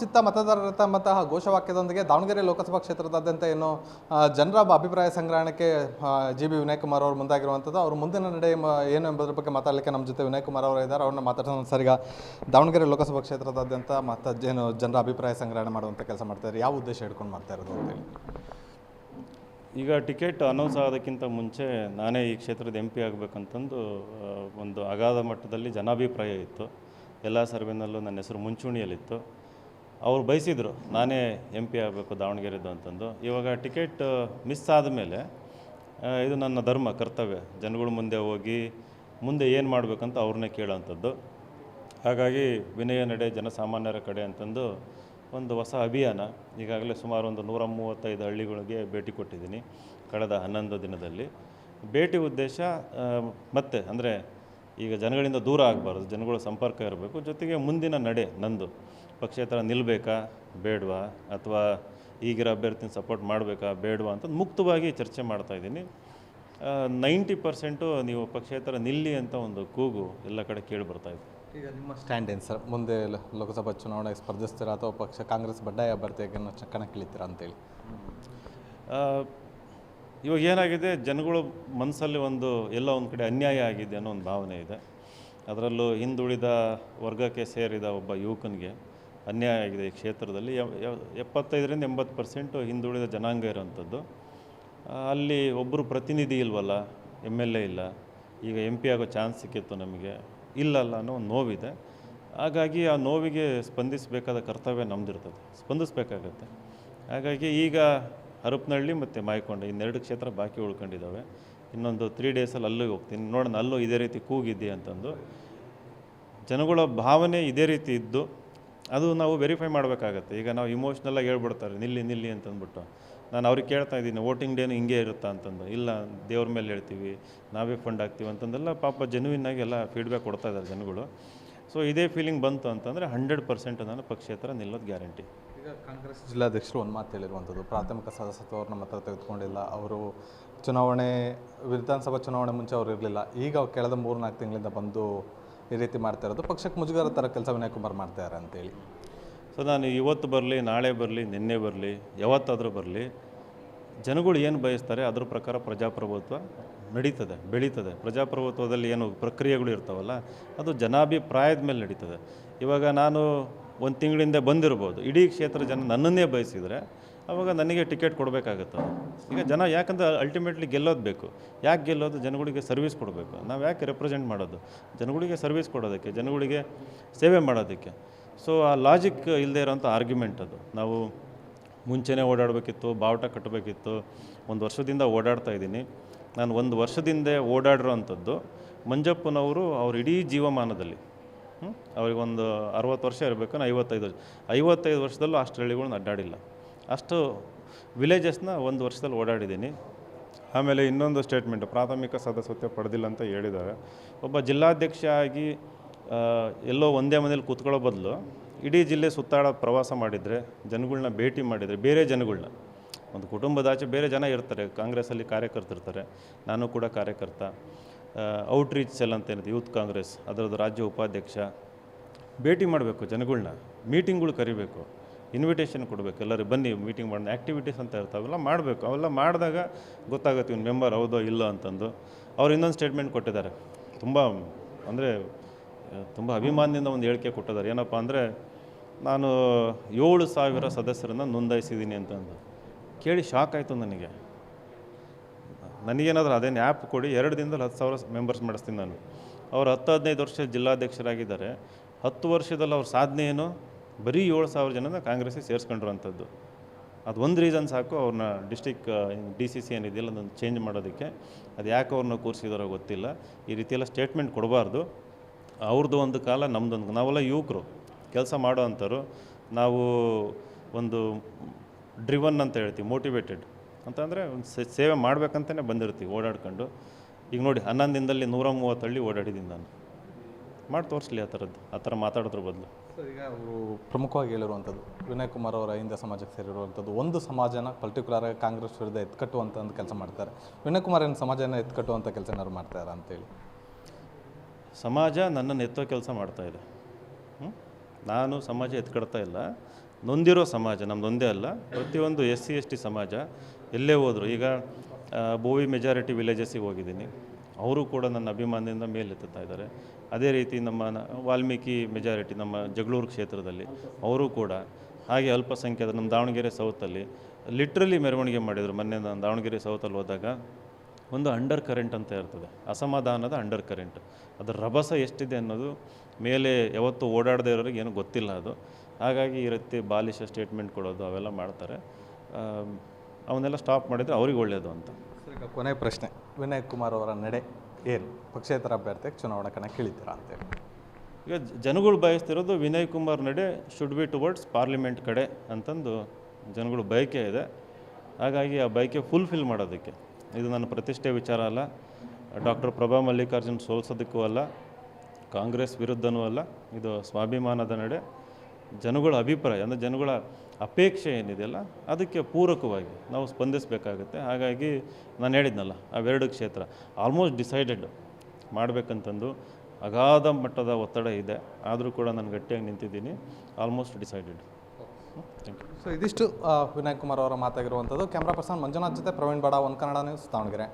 ಚಿತ್ತ ಮತದಾರರ ಮತ ಘೋಷವಾಕ್ಯದೊಂದಿಗೆ ದಾವಣಗೆರೆ ಲೋಕಸಭಾ ಕ್ಷೇತ್ರದಾದ್ಯಂತ ಏನು ಜನರ ಅಭಿಪ್ರಾಯ ಸಂಗ್ರಹಣಕ್ಕೆ ಜಿ ಬಿ ವಿನಯ್ ಕುಮಾರ್ ಅವರು ಮುಂದಾಗಿರುವಂಥದ್ದು. ಅವರು ಮುಂದಿನ ನಡೆ ಏನು ಎಂಬುದರ ಬಗ್ಗೆ ಮಾತಾಡಲಿಕ್ಕೆ ನಮ್ಮ ಜೊತೆ ವಿನಯ್ ಕುಮಾರ್ ಅವರು ಇದ್ದಾರೆ. ಅವ್ರನ್ನ ಮಾತಾಡೋಣ ಸರಿಗ. ದಾವಣಗೆರೆ ಲೋಕಸಭಾ ಕ್ಷೇತ್ರದಾದ್ಯಂತ ಮತ, ಏನು ಜನರ ಅಭಿಪ್ರಾಯ ಸಂಗ್ರಹಣೆ ಮಾಡುವಂಥ ಕೆಲಸ ಮಾಡ್ತಾರೆ ಯಾವ ಉದ್ದೇಶ ಇಟ್ಕೊಂಡು ಮಾಡ್ತಾ ಇರೋದು ಅಂತೇಳಿ ಈಗ ಟಿಕೆಟ್ ಅನೌನ್ಸ್ ಆಗೋದಕ್ಕಿಂತ ಮುಂಚೆ ನಾನೇ ಈ ಕ್ಷೇತ್ರದ ಎಂ ಪಿ ಆಗಬೇಕಂತಂದು ಒಂದು ಅಗಾಧ ಮಟ್ಟದಲ್ಲಿ ಜನಾಭಿಪ್ರಾಯ ಇತ್ತು. ಎಲ್ಲ ಸರ್ವೆನಲ್ಲೂ ನನ್ನ ಹೆಸರು ಮುಂಚೂಣಿಯಲ್ಲಿತ್ತು. ಅವ್ರು ಬಯಸಿದರು, ನಾನೇ ಎಂ ಪಿ ಆಗಬೇಕು ದಾವಣಗೆರೆದು ಅಂತಂದು. ಇವಾಗ ಟಿಕೆಟ್ ಮಿಸ್ ಆದ ಮೇಲೆ ಇದು ನನ್ನ ಧರ್ಮ, ಕರ್ತವ್ಯ. ಜನಗಳ ಮುಂದೆ ಹೋಗಿ, ಮುಂದೆ ಏನು ಮಾಡಬೇಕಂತ ಅವ್ರನ್ನೇ ಕೇಳೋವಂಥದ್ದು ಹಾಗಾಗಿ ವಿನಯ ನಡೆ, ಜನಸಾಮಾನ್ಯರ ಕಡೆ ಅಂತಂದು ಒಂದು ಹೊಸ ಅಭಿಯಾನ. ಈಗಾಗಲೇ ಸುಮಾರು ಒಂದು ನೂರ ಮೂವತ್ತೈದು ಹಳ್ಳಿಗಳಿಗೆ ಭೇಟಿ ಕೊಟ್ಟಿದ್ದೀನಿ, ಕಳೆದ ಹನ್ನೊಂದು ದಿನದಲ್ಲಿ. ಭೇಟಿ ಉದ್ದೇಶ ಮತ್ತೆ, ಅಂದರೆ ಈಗ ಜನಗಳಿಂದ ದೂರ ಆಗಬಾರ್ದು ಜನಗಳ ಸಂಪರ್ಕ ಇರಬೇಕು. ಜೊತೆಗೆ ಮುಂದಿನ ನಡೆ ನಂದು ಪಕ್ಷೇತರ ನಿಲ್ಲಬೇಕಾ ಬೇಡವಾ ಅಥವಾ ಈಗಿರೋ ಅಭ್ಯರ್ಥಿನ ಸಪೋರ್ಟ್ ಮಾಡಬೇಕಾ ಬೇಡವಾ ಅಂತ ಮುಕ್ತವಾಗಿ ಚರ್ಚೆ ಮಾಡ್ತಾ ಇದ್ದೀನಿ. ನೈಂಟಿ ಪರ್ಸೆಂಟು ನೀವು ಪಕ್ಷೇತರ ನಿಲ್ಲಿ ಅಂತ ಒಂದು ಕೂಗು ಎಲ್ಲ ಕಡೆ ಕೇಳಿ ಬರ್ತಾ ಇದೆ. ಈಗ ನಿಮ್ಮ ಸ್ಟ್ಯಾಂಡ್ ಏನು ಸರ್? ಮುಂದೆ ಲೋಕಸಭಾ ಚುನಾವಣೆಗೆ ಸ್ಪರ್ಧಿಸ್ತೀರಾ ಅಥವಾ ಪಕ್ಷ ಕಾಂಗ್ರೆಸ್ ಬಡ್ಡಾಯ ಅಭ್ಯರ್ಥಿಯಾಗಿ ಕಣಕ್ಕಿಳಿತೀರಾ ಅಂತೇಳಿ? ಇವಾಗ ಏನಾಗಿದೆ? ಜನಗಳು ಮನಸ್ಸಲ್ಲಿ ಒಂದು ಎಲ್ಲ ಒಂದು ಕಡೆ ಅನ್ಯಾಯ ಆಗಿದೆ ಅನ್ನೋ ಒಂದು ಭಾವನೆ ಇದೆ. ಅದರಲ್ಲೂ ಹಿಂದುಳಿದ ವರ್ಗಕ್ಕೆ ಸೇರಿದ ಒಬ್ಬ ಯುವಕನಿಗೆ ಅನ್ಯಾಯ ಆಗಿದೆ ಈ ಕ್ಷೇತ್ರದಲ್ಲಿ. ಎಪ್ಪತ್ತೈದರಿಂದ ಎಂಬತ್ತು ಪರ್ಸೆಂಟು ಹಿಂದುಳಿದ ಜನಾಂಗ ಇರೋವಂಥದ್ದು. ಅಲ್ಲಿ ಒಬ್ಬರು ಪ್ರತಿನಿಧಿ ಇಲ್ವಲ್ಲ, ಎಂ ಎಲ್ ಎ ಇಲ್ಲ, ಈಗ ಎಂ ಪಿ ಆಗೋ ಚಾನ್ಸ್ ಸಿಕ್ಕಿತ್ತು ನಮಗೆ, ಇಲ್ಲಲ್ಲ ಅನ್ನೋ ಒಂದು ನೋವಿದೆ. ಹಾಗಾಗಿ ಆ ನೋವಿಗೆ ಸ್ಪಂದಿಸಬೇಕಾದ ಕರ್ತವ್ಯ ನಮ್ಮದಿರ್ತದೆ ಸ್ಪಂದಿಸಬೇಕಾಗತ್ತೆ. ಹಾಗಾಗಿ ಈಗ ಹರಪನಹಳ್ಳಿ ಮತ್ತು ಮಾಯಕೊಂಡ ಇನ್ನೆರಡು ಕ್ಷೇತ್ರ ಬಾಕಿ ಉಳ್ಕೊಂಡಿದ್ದಾವೆ. ಇನ್ನೊಂದು ತ್ರೀ ಡೇಸಲ್ಲಿ ಅಲ್ಲಿಗೆ ಹೋಗ್ತೀನಿ. ನೋಡೋಣ, ಅಲ್ಲೂ ಇದೇ ರೀತಿ ಕೂಗಿದ್ದೆ ಅಂತಂದು. ಜನಗಳ ಭಾವನೆ ಇದೇ ರೀತಿ ಇದ್ದು, ಅದು ನಾವು ವೆರಿಫೈ ಮಾಡಬೇಕಾಗತ್ತೆ. ಈಗ ನಾವು ಇಮೋಷ್ನಲ್ಲಾಗಿ ಹೇಳ್ಬಿಡ್ತಾರೆ, ನಿಲ್ಲಿ ನಿಲ್ಲಿ ಅಂತಂದ್ಬಿಟ್ಟು. ನಾನು ಅವ್ರಿಗೆ ಕೇಳ್ತಾ ಇದ್ದೀನಿ ವೋಟಿಂಗ್ ಡೇನು ಹಿಂಗೆ ಇರುತ್ತಾ ಅಂತಂದು. ಇಲ್ಲ, ದೇವ್ರ ಮೇಲೆ ಹೇಳ್ತೀವಿ, ನಾವೇ ಫಂಡ್ ಆಗ್ತೀವಿ ಅಂತಂದೆಲ್ಲ ಪಾಪ ಜೆನ್ಯೂನ್ ಆಗಿ ಎಲ್ಲ ಫೀಡ್ಬ್ಯಾಕ್ ಕೊಡ್ತಾ ಇದ್ದಾರೆ ಜನಗಳು. ಸೊ ಇದೇ ಫೀಲಿಂಗ್ ಬಂತು ಅಂತಂದರೆ ಹಂಡ್ರೆಡ್ ಪರ್ಸೆಂಟ್ ನಾನು ಪಕ್ಷೇತರ ನಿಲ್ಲೋದು ಗ್ಯಾರಂಟಿ ಈಗ ಕಾಂಗ್ರೆಸ್ ಜಿಲ್ಲಾಧ್ಯಕ್ಷರು ಒಂದು ಮಾತು ಹೇಳಿರುವಂಥದ್ದು ಪ್ರಾಥಮಿಕ ಸದಸ್ಯತ್ವವ್ರು ನಮ್ಮ ಹತ್ರ ತೆಗೆದುಕೊಂಡಿಲ್ಲ. ಅವರು ಚುನಾವಣೆ ವಿಧಾನಸಭಾ ಚುನಾವಣೆ ಮುಂಚೆ ಅವರು ಇರಲಿಲ್ಲ. ಈಗ ಕಳೆದ ಮೂರು ನಾಲ್ಕು ತಿಂಗಳಿಂದ ಬಂದು ಈ ರೀತಿ ಮಾಡ್ತಾ ಇರೋದು. ಪಕ್ಷಕ್ಕೆ ಮುಜುಗರ ಥರ ಕೆಲಸ ವಿನಯ್ ಕುಮಾರ್ ಮಾಡ್ತಾ ಇದ್ದಾರೆ ಅಂತೇಳಿ ಸೊ ನಾನು ಇವತ್ತು ಬರಲಿ ನಾಳೆ ಬರಲಿ ನಿನ್ನೆ ಬರಲಿ ಯಾವತ್ತಾದರೂ ಬರಲಿ ಜನಗಳು ಏನು ಬಯಸ್ತಾರೆ ಅದ್ರ ಪ್ರಕಾರ ಪ್ರಜಾಪ್ರಭುತ್ವ ನಡೀತದೆ ಬೆಳೀತದೆ. ಪ್ರಜಾಪ್ರಭುತ್ವದಲ್ಲಿ ಏನು ಪ್ರಕ್ರಿಯೆಗಳು ಇರ್ತಾವಲ್ಲ ಅದು ಜನಾಭಿಪ್ರಾಯದ ಮೇಲೆ ನಡೀತದೆ. ಇವಾಗ ನಾನು ಒಂದು ತಿಂಗಳಿಂದ ಬಂದಿರ್ಬೋದು. ಇಡೀ ಕ್ಷೇತ್ರ ಜನ ನನ್ನನ್ನೇ ಬಯಸಿದರೆ ಅವಾಗ ನನಗೆ ಟಿಕೆಟ್ ಕೊಡಬೇಕಾಗತ್ತೆ ಈಗ ಜನ ಯಾಕಂದ್ರೆ ಅಲ್ಟಿಮೇಟ್ಲಿ ಗೆಲ್ಲೋದು ಬೇಕು. ಯಾಕೆ ಗೆಲ್ಲೋದು? ಜನಗಳಿಗೆ ಸರ್ವಿಸ್ ಕೊಡಬೇಕು. ನಾವು ಯಾಕೆ ರೆಪ್ರೆಸೆಂಟ್ ಮಾಡೋದು? ಜನಗಳಿಗೆ ಸರ್ವಿಸ್ ಕೊಡೋದಕ್ಕೆ, ಜನಗಳಿಗೆ ಸೇವೆ ಮಾಡೋದಕ್ಕೆ. ಸೊ ಆ ಲಾಜಿಕ್ ಇಲ್ಲದೆ ಇರೋಂಥ ಆರ್ಗ್ಯುಮೆಂಟ್ ಅದು. ನಾವು ಮುಂಚೆನೇ ಓಡಾಡಬೇಕಿತ್ತು, ಬಾವುಟ ಕಟ್ಟಬೇಕಿತ್ತು ಒಂದು ವರ್ಷದಿಂದ ಓಡಾಡ್ತಾ ಇದ್ದೀನಿ. ನಾನು ಒಂದು ವರ್ಷದಿಂದ ಓಡಾಡಿರೋ ಅಂಥದ್ದು ಮಂಜಪ್ಪನವರು ಅವ್ರ ಇಡೀ ಜೀವಮಾನದಲ್ಲಿ? ಅವ್ರಿಗೊಂದು ಅರವತ್ತು ವರ್ಷ ಇರಬೇಕು ಐವತ್ತೈದು ವರ್ಷ. ಐವತ್ತೈದು ವರ್ಷದಲ್ಲೂ ಅಷ್ಟು ಹಳ್ಳಿಗಳನ್ನ ಅಡ್ಡಾಡಿಲ್ಲ. ಅಷ್ಟು ವಿಲೇಜಸ್ನ ಒಂದು ವರ್ಷದಲ್ಲಿ ಓಡಾಡಿದ್ದೀನಿ. ಆಮೇಲೆ ಇನ್ನೊಂದು ಸ್ಟೇಟ್ಮೆಂಟ್ ಪ್ರಾಥಮಿಕ ಸದಸ್ಯತ್ವ ಪಡೆದಿಲ್ಲ ಅಂತ ಹೇಳಿದ್ದಾರೆ. ಒಬ್ಬ ಜಿಲ್ಲಾಧ್ಯಕ್ಷ ಆಗಿ ಎಲ್ಲೋ ಒಂದೇ ಮನೇಲಿ ಕೂತ್ಕೊಳ್ಳೋ ಬದಲು ಇಡೀ ಜಿಲ್ಲೆ ಸುತ್ತಾಡೋ ಪ್ರವಾಸ ಮಾಡಿದರೆ ಜನಗಳನ್ನ ಭೇಟಿ ಮಾಡಿದರೆ, ಬೇರೆ ಜನಗಳನ್ನ ಒಂದು ಕುಟುಂಬದಾಚೆ ಬೇರೆ ಜನ ಇರ್ತಾರೆ, ಕಾಂಗ್ರೆಸ್ಸಲ್ಲಿ ಕಾರ್ಯಕರ್ತರಿರ್ತಾರೆ, ನಾನು ಕೂಡ ಕಾರ್ಯಕರ್ತ. ಔಟ್ರೀಚ್ ಸೆಲ್ ಅಂತ ಏನಿದೆ ಯೂತ್ ಕಾಂಗ್ರೆಸ್ ಅದರದ್ದು ರಾಜ್ಯ ಉಪಾಧ್ಯಕ್ಷ, ಭೇಟಿ ಮಾಡಬೇಕು ಜನಗಳನ್ನ ಮೀಟಿಂಗ್ಗಳು ಕರಿಬೇಕು ಇನ್ವಿಟೇಷನ್ ಕೊಡಬೇಕು, ಎಲ್ಲರೂ ಬನ್ನಿ ಮೀಟಿಂಗ್ ಮಾಡೋಣ ಆ್ಯಕ್ಟಿವಿಟೀಸ್ ಅಂತ ಇರ್ತಾವೆಲ್ಲ ಮಾಡಬೇಕು, ಅವೆಲ್ಲ ಮಾಡಿದಾಗ ಗೊತ್ತಾಗುತ್ತೆ ಇವ್ನು ಮೆಂಬರ್ ಹೌದೋ ಇಲ್ಲೋ ಅಂತಂದು. ಅವ್ರು ಇನ್ನೊಂದು ಸ್ಟೇಟ್ಮೆಂಟ್ ಕೊಟ್ಟಿದ್ದಾರೆ, ತುಂಬ, ಅಂದರೆ ತುಂಬ ಅಭಿಮಾನದಿಂದ ಒಂದು ಹೇಳಿಕೆ ಕೊಟ್ಟಿದ್ದಾರೆ. ಏನಪ್ಪ ಅಂದರೆ, ನಾನು ಏಳು ಸಾವಿರ ಸದಸ್ಯರನ್ನು ನೋಂದಾಯಿಸಿದ್ದೀನಿ ಅಂತಂದು. ಕೇಳಿ ಶಾಕ್ ಆಯಿತು ನನಗೆ. ನನಗೇನಾದರೂ ಅದೇನು ಆ್ಯಪ್ ಕೊಡಿ, ಎರಡು ದಿನದಲ್ಲಿ ಹತ್ತು ಸಾವಿರ ಮೆಂಬರ್ಸ್ ಮಾಡಿಸ್ತೀನಿ ನಾನು. ಅವರು ಹತ್ತು ಹದಿನೈದು ವರ್ಷ ಜಿಲ್ಲಾಧ್ಯಕ್ಷರಾಗಿದ್ದಾರೆ. ಹತ್ತು ವರ್ಷದಲ್ಲಿ ಅವ್ರ ಸಾಧನೆ ಏನು? ಬರೀ ಏಳು ಸಾವಿರ ಜನನ ಕಾಂಗ್ರೆಸ್ಸಿಗೆ ಸೇರಿಸ್ಕೊಂಡಿರುವಂಥದ್ದು ಅದು ಒಂದು ರೀಸನ್ ಸಾಕು ಅವ್ರನ್ನ ಡಿಸ್ಟಿಕ್ ಡಿ ಸಿ ಸಿ ಏನಿದೆಯಲ್ಲ ಅದನ್ನು ಚೇಂಜ್ ಮಾಡೋದಕ್ಕೆ. ಅದು ಯಾಕೆ ಅವ್ರನ್ನ ಕೂರಿಸಿದಾರೋ ಗೊತ್ತಿಲ್ಲ. ಈ ರೀತಿಯೆಲ್ಲ ಸ್ಟೇಟ್ಮೆಂಟ್ ಕೊಡಬಾರ್ದು. ಅವ್ರದ್ದು ಒಂದು ಕಾಲ ನಮ್ಮದೊಂದು ನಾವೆಲ್ಲ ಯುವಕರು, ಕೆಲಸ ಮಾಡೋ ಅಂಥವ್ರು. ನಾವು ಒಂದು ಡ್ರಿವನ್ ಅಂತ ಹೇಳ್ತೀವಿ ಮೋಟಿವೇಟೆಡ್ ಅಂತಂದರೆ ಒಂದು ಸೇ- ಸೇವೆ ಮಾಡಬೇಕಂತಲೇ ಬಂದಿರ್ತೀವಿ ಓಡಾಡ್ಕೊಂಡು. ಈಗ ನೋಡಿ ಹನ್ನೊಂದು ದಿನದಲ್ಲಿ ನೂರ ಮೂವತ್ತು ಹಳ್ಳಿ ಓಡಾಡಿದ್ದೀನಿ ನಾನು. ಮಾಡಿ ತೋರಿಸ್ಲಿ ಆ ಥರದ್ದು ಆ ಥರ ಮಾತಾಡೋದ್ರ ಬದಲು. ಸರ್ ಈಗ ಅವರು ಪ್ರಮುಖವಾಗಿ ಹೇಳಿರುವಂಥದ್ದು ವಿನಯ್ ಕುಮಾರ್ ಅವರ ಹಿಂದೆ ಸಮಾಜಕ್ಕೆ ಸೇರಿರುವಂಥದ್ದು ಒಂದು ಸಮಾಜನ ಪರ್ಟಿಕ್ಯುಲರ್ ಆಗಿ ಕಾಂಗ್ರೆಸ್ ವಿರುದ್ಧ ಎತ್ಕಟ್ಟುವಂಥ ಒಂದು ಕೆಲಸ ಮಾಡ್ತಾರೆ. ವಿನಯ್ ಕುಮಾರ್ ಏನು ಸಮಾಜನ ಎತ್ಕಟ್ಟುವಂಥ ಕೆಲಸ ಏನಾದ್ರು ಮಾಡ್ತಾರೆ ಅಂತೇಳಿ ಸಮಾಜ ನನ್ನನ್ನು ಎತ್ತೋ ಕೆಲಸ ಮಾಡ್ತಾಯಿದೆ ನಾನು ಸಮಾಜ ಎತ್ಕಡ್ತಾ ಇಲ್ಲ. ನೊಂದಿರೋ ಸಮಾಜ ನಮ್ಮದೊಂದೇ ಅಲ್ಲ, ಪ್ರತಿಯೊಂದು ಎಸ್ ಸಿ ಎಸ್ ಟಿ ಸಮಾಜ ಎಲ್ಲೇ ಹೋದರು, ಈಗ ಬೋವಿ ಮೆಜಾರಿಟಿ ವಿಲೇಜಸ್ಸಿಗೆ ಹೋಗಿದ್ದೀನಿ. ಅವರು ಕೂಡ ನನ್ನ ಅಭಿಮಾನದಿಂದ ಮೇಲೆತ್ತುತ್ತಾ ಇದ್ದಾರೆ. ಅದೇ ರೀತಿ ನಮ್ಮ ವಾಲ್ಮೀಕಿ ಮೆಜಾರಿಟಿ ನಮ್ಮ ಜಗಳೂರು ಕ್ಷೇತ್ರದಲ್ಲಿ ಅವರು ಕೂಡ, ಹಾಗೆ ಅಲ್ಪಸಂಖ್ಯಾತ ನಮ್ಮ ದಾವಣಗೆರೆ ಸೌತಲ್ಲಿ ಲಿಟ್ರಲಿ ಮೆರವಣಿಗೆ ಮಾಡಿದರು. ಮೊನ್ನೆ ನಾನು ದಾವಣಗೆರೆ ಸೌತಲ್ಲಿ ಹೋದಾಗ ಒಂದು ಅಂಡರ್ ಕರೆಂಟ್ ಅಂತ ಇರ್ತದೆ, ಅಸಮಾಧಾನದ ಅಂಡರ್ ಕರೆಂಟ್ ಅದರ ರಭಸ ಎಷ್ಟಿದೆ ಅನ್ನೋದು ಮೇಲೆ ಯಾವತ್ತೂ ಓಡಾಡದೇ ಇರೋರಿಗೆ ಏನು ಗೊತ್ತಿಲ್ಲ ಅದು. ಹಾಗಾಗಿ ಈ ರೀತಿ ಬಾಲಿಶ ಸ್ಟೇಟ್ಮೆಂಟ್ ಕೊಡೋದು ಅವೆಲ್ಲ ಮಾಡ್ತಾರೆ. ಅವನ್ನೆಲ್ಲ ಸ್ಟಾಪ್ ಮಾಡಿದರೆ ಅವ್ರಿಗೆ ಒಳ್ಳೆಯದು ಅಂತ. ಈಗ ಕೊನೆ ಪ್ರಶ್ನೆ. ವಿನಯ್ ಕುಮಾರ್ ಅವರ ನಡೆ ಏನು? ಪಕ್ಷೇತರ ಅಭ್ಯರ್ಥಿಗೆ ಚುನಾವಣಾ ಕಣಕ್ಕೆ ಇಳಿತೀರಾ ಅಂತೇಳಿ ಈಗ ಜನಗಳು ಬಯಸ್ತಿರೋದು ವಿನಯ್ ಕುಮಾರ್ ನಡೆ ಶುಡ್ ಬಿ ಟುವರ್ಡ್ಸ್ ಪಾರ್ಲಿಮೆಂಟ್ ಕಡೆ ಅಂತಂದು ಜನಗಳು ಬಯಕೆ ಇದೆ. ಹಾಗಾಗಿ ಆ ಬಯಕೆ ಫುಲ್ಫಿಲ್ ಮಾಡೋದಕ್ಕೆ. ಇದು ನನ್ನ ಪ್ರತಿಷ್ಠೆ ವಿಚಾರ ಅಲ್ಲ. ಡಾಕ್ಟರ್ ಪ್ರಭಾ ಮಲ್ಲಿಕಾರ್ಜುನ್ ಸೋಲ್ಸೋದಕ್ಕೂ ಅಲ್ಲ. ಕಾಂಗ್ರೆಸ್ ವಿರುದ್ಧನೂ ಅಲ್ಲ. ಇದು ಸ್ವಾಭಿಮಾನದ ನಡೆ. ಜನಗಳ ಅಭಿಪ್ರಾಯ ಅಂದರೆ ಜನಗಳ ಅಪೇಕ್ಷೆ ಏನಿದೆಯಲ್ಲ ಅದಕ್ಕೆ ಪೂರಕವಾಗಿ ನಾವು ಸ್ಪಂದಿಸಬೇಕಾಗುತ್ತೆ. ಹಾಗಾಗಿ ನಾನು ಹೇಳಿದ್ನಲ್ಲ ಅವೆರಡು ಕ್ಷೇತ್ರ ಆಲ್ಮೋಸ್ಟ್ ಡಿಸೈಡೆಡ್ ಮಾಡಬೇಕಂತಂದು ಅಗಾಧ ಮಟ್ಟದ ಒತ್ತಡ ಇದೆ. ಆದರೂ ಕೂಡ ನಾನು ಗಟ್ಟಿಯಾಗಿ ನಿಂತಿದ್ದೀನಿ. Almost decided thank you so ಇದಿಷ್ಟು ವಿನಯ್ ಕುಮಾರ್ ಅವರ ಮಾತಾಗಿರುವಂಥದ್ದು. ಕ್ಯಾಮ್ರಾ ಪರ್ಸನ್ ಮಂಜುನಾಥ್ ಜೊತೆ ಪ್ರವೀಣ್ ಬಡ ಒಂದು ಕನ್ನಡ ನ್ಯೂಸ್ ದಾವಣಗೆರೆ.